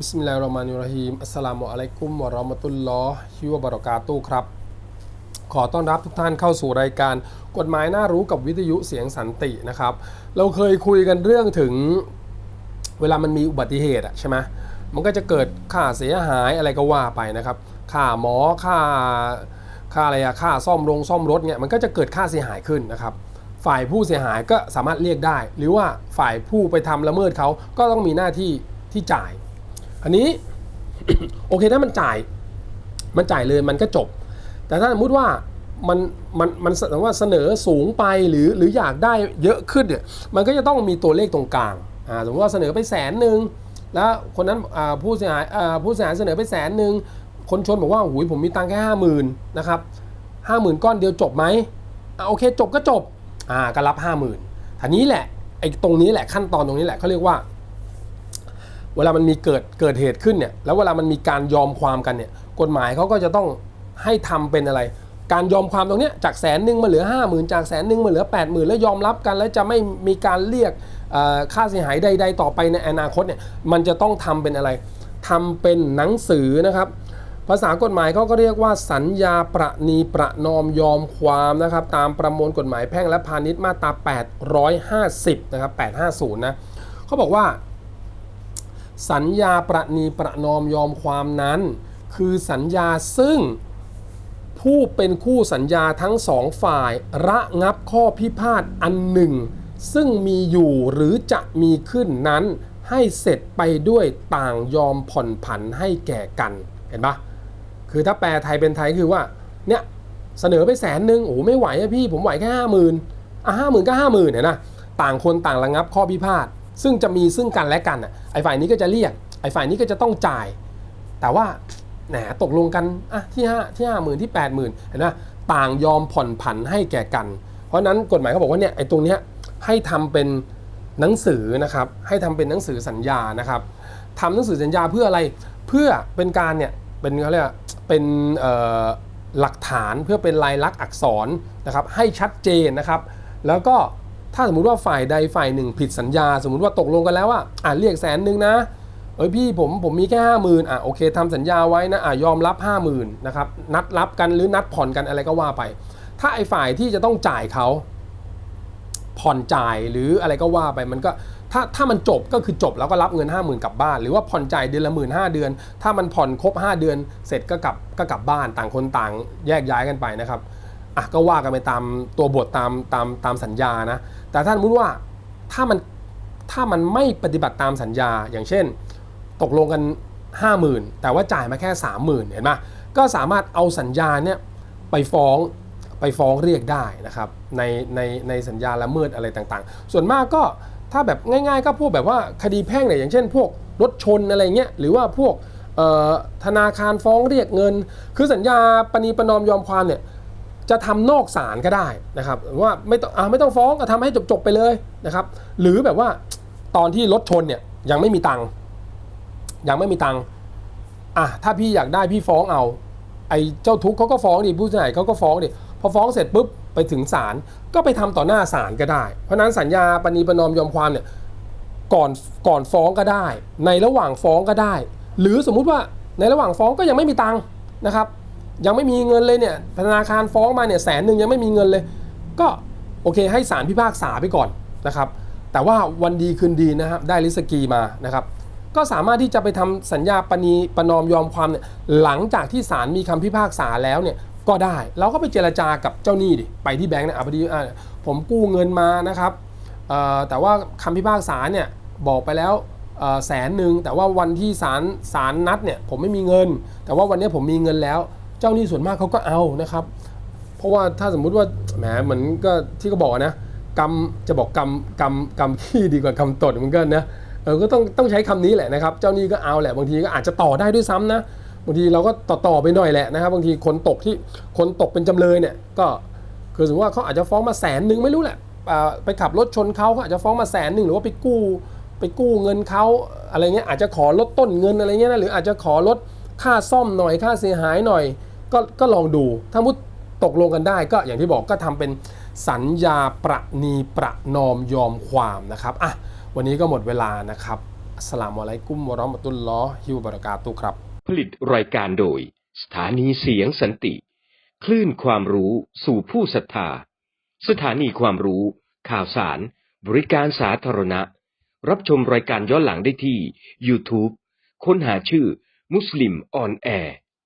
บิสมิลลาฮิรเราะห์มานิรเราะฮีมอัสสลามุอะลัยกุมวะเราะห์มะตุลลอฮิวะบะเราะกาตุครับ ขอต้อนรับทุกท่านเข้าสู่รายการกฎหมายน่ารู้กับวิทยุเสียงสันตินะครับ เราเคยคุยกันเรื่องถึงเวลามันมีอุบัติเหตุอะใช่ไหมมันก็จะเกิดค่าเสียหายอะไรก็ว่าไปนะครับค่าหมอค่าค่าอะไรอะค่าซ่อมโรงซ่อมรถเนี่ยมันก็จะเกิดค่าเสียหายขึ้นนะครับฝ่ายผู้เสียหายก็สามารถเรียกได้ หรือว่าฝ่ายผู้ไปทำละเมิดเขาก็ต้องมีหน้าที่ที่จ่าย อันนี้ โอเคถ้ามันจ่าย มันจ่ายเลยมันก็จบ แต่ถ้าสมมติว่ามันมันมันแสดงว่าเสนอสูงไปหรือหรืออยากได้เยอะขึ้นเนี่ยมันก็จะต้องมีตัวเลขตรงกลางอ่าสมมติว่าเสนอไปแสนหนึ่งแล้วคนนั้นอ่าผู้เสียหายอ่าผู้เสียหายเสนอไปแสนหนึ่งคนชนบอกว่าหุยผมมีตังค์แค่ห้าหมื่นนะครับห้าหมื่นก้อนเดียวจบไหมอ่าโอเคจบก็จบอ่าก็รับห้าหมื่นทีนี้แหละไอ้ตรงนี้แหละขั้นตอนตรงนี้แหละเขาเรียกว่า เวลามันมีเกิดเกิดเหตุขึ้นเนี่ยแล้วเวลามันมีการยอมความกันเนี่ยกฎหมายเขาก็จะต้องให้ทำเป็นอะไร การยอมความตรงเนี้ยจากแสนหนึ่งมาเหลือ 5 0,000 จากแสนหนึ่งมาเหลือ 8 0,000 แล้วยอมรับกันแล้วจะไม่มีการเรียกค่าเสียหายใด ๆ ต่อไปในอนาคตเนี่ยมันจะต้องทำเป็นอะไรทำเป็นหนังสือนะครับภาษากฎหมายเขาก็เรียกว่าสัญญาประนีประนอมยอมความนะครับตามประมวลกฎหมายแพ่งและพาณิชย์มาตรา 850 นะครับ 850 นะเขาบอกว่า สัญญาประนีประนอมยอมความนั้น คือสัญญาซึ่งผู้เป็นคู่สัญญาทั้งสองฝ่าย ระงับข้อพิพาทอันหนึ่ง ซึ่งมีอยู่หรือจะมีขึ้นนั้น ให้เสร็จไปด้วยต่างยอมผ่อนผันให้แก่กันเห็นปะคือถ้าแปลไทยเป็นไทยคือว่าเนี่ยเสนอไปแสนหนึ่งโอ้ไม่ไหวอะพี่ผมไหวแค่ห้าหมื่นอะห้าหมื่นก็ห้าหมื่นเนี่ยนะต่างคนต่างระงับข้อพิพาท ซึ่งจะมีซึ่งกันและกันอะไอ้ฝ่ายนี้ก็จะเรียกไอ้ฝ่ายนี้ก็จะต้องจ่าย แต่ว่าแหนตกลงกันอะที่ห้าที่ห้าหมื่นที่แปดหมื่นเห็นไหมต่างยอมผ่อนผันให้แก่กัน เพราะนั้นกฎหมายเขาบอกว่าเนี่ยไอ้ตรงเนี้ยให้ทำเป็นหนังสือนะครับให้ทำเป็นหนังสือสัญญานะครับทำหนังสือสัญญาเพื่ออะไรเพื่อเป็นการเนี่ยเป็นเขาเรียกว่าเป็นหลักฐานเพื่อเป็นลายลักษณ์อักษรนะครับให้ชัดเจนนะครับ แล้วก็ ถ้าสมมุติว่าฝ่ายใดฝ่ายหนึ่งผิดสัญญา สมมุติว่าตกลงกันแล้วว่าอ่าเรียกแสนหนึ่งนะเอ้ยพี่ผมผมมีแค่ห้าหมื่นอะโอเคทำสัญญาไว้นะอะยอมรับห้าหมื่นนะครับนัดรับกันหรือนัดผ่อนกันอะไรก็ว่าไป ถ้าไอ้ฝ่ายที่จะต้องจ่ายเขาผ่อนจ่ายหรืออะไรก็ว่าไปมันก็ถ้าถ้ามันจบก็คือจบแล้วก็รับเงิน 5 0,000 กลับบ้าน หรือว่าผ่อนจ่ายเดือนละหมื่นห้าเดือน ถ้ามันผ่อนครบ 5 เดือน เสร็จก็กลับก็กลับบ้านต่างคนต่างแยกย้ายกันไปนะครับ อะก็ว่ากันไปตามตัวบทตามตามตามสัญญานะ แต่ถ้าสมมติว่าถ้ามันถ้ามันไม่ปฏิบัติตามสัญญา อย่างเช่น ตกลงกัน 50,000 แต่ว่าจ่ายมาแค่ 30,000 เห็นไหมก็สามารถเอาสัญญาเนี่ยไปฟ้องไปฟ้องเรียกได้นะครับในในในสัญญาละเมิดอะไรต่างๆ ส่วนมากก็ถ้าแบบง่ายๆ ก็พวกแบบว่าคดีแพ่งเนี่ยอย่างเช่น พวกรถชนอะไรเงี้ยหรือว่าพวกธนาคารฟ้องเรียกเงิน คือสัญญาปณีประนอมยอมความเนี่ย จะทำนอกศาลก็ได้นะครับว่าไม่ต้องอ่าไม่ต้องฟ้องก็ทำให้จบๆไปเลยนะครับ หรือแบบว่าตอนที่รถชนเนี่ยยังไม่มีตังค์ยังไม่มีตังค์อะถ้าพี่อยากได้พี่ฟ้องเอา ไอ้เจ้าทุกข์เขาก็ฟ้องดิผู้เสียหายเขาก็ฟ้องดิพอฟ้องเสร็จปุ๊บไปถึงศาลก็ไปทำต่อหน้าศาลก็ได้ เพราะฉะนั้นสัญญาปณีประนอมยอมความเนี่ยก่อนก่อนฟ้องก็ได้ ในระหว่างฟ้องก็ได้ หรือสมมุติว่าในระหว่างฟ้องก็ยังไม่มีตังค์นะครับ ยังไม่มีเงินเลยเนี่ยธนาคารฟ้องมาเนี่ยแสนหนึ่งยังไม่มีเงินเลย ก็โอเค ให้ศาลพิพากษาไปก่อนนะครับ แต่ว่าวันดีคืนดีนะครับได้ลิสกีมานะครับ ก็สามารถที่จะไปทำสัญญาปณีประนอมยอมความเนี่ยหลังจากที่ศาลมีคำพิพากษาแล้วเนี่ยก็ได้ เราก็ไปเจรจากับเจ้าหนี้ดิไปที่แบงก์นะอะพอดีอะผมกู้เงินมานะครับอ่อแต่ว่าคำพิพากษาเนี่ยบอกไปแล้วอ่อแสนหนึ่งแต่ว่าวันที่ศาลศาลนัดเนี่ยผมไม่มีเงิน แต่ว่าวันนี้ผมมีเงินแล้ว เจ้าหนี้ส่วนมากเขาก็เอานะครับ เพราะว่าถ้าสมมุติว่าแหมเหมือนก็ที่เขาบอกนะกรรมจะบอกกรรมกรรมกรรมขี้ดีกว่ากรรมตดเหมือนกันนะเออก็ต้องต้องใช้คำนี้แหละนะครับ เจ้าหนี้ก็เอาแหละบางทีก็อาจจะต่อได้ด้วยซ้ำนะบางทีเราก็ต่อต่อไปหน่อยแหละนะครับ บางทีคนตกที่คนตกเป็นจำเลยเนี่ยก็คือสมมติว่าเขาอาจจะฟ้องมาแสนหนึ่งไม่รู้แหละไปขับรถชนเขาเขาอาจจะฟ้องมาแสนหนึ่งหรือว่าไปกู้ไปกู้เงินเขาอะไรเงี้ยอาจจะขอลดต้นเงินอะไรเงี้ยนะหรืออาจจะขอลดค่าซ่อมหน่อยค่าเสียหายหน่อย ก็ก็ลองดูถ้ามุดตกลงกันได้ก็อย่างที่บอกก็ทำเป็นสัญญาประนีประนอมยอมความนะครับอะวันนี้ก็หมดเวลานะครับสลามอะลัยกุมวราะมตุลลอฮิวบะเรากาตุครับ ผลิตรายการโดย สถานีเสียงสันติ คลื่นความรู้สู่ผู้ศรัทธา สถานีความรู้ ข่าวสาร บริการสาธารณะ รับชมรายการย้อนหลังได้ที่ YouTube ค้นหาชื่อมุสลิมออนแอร์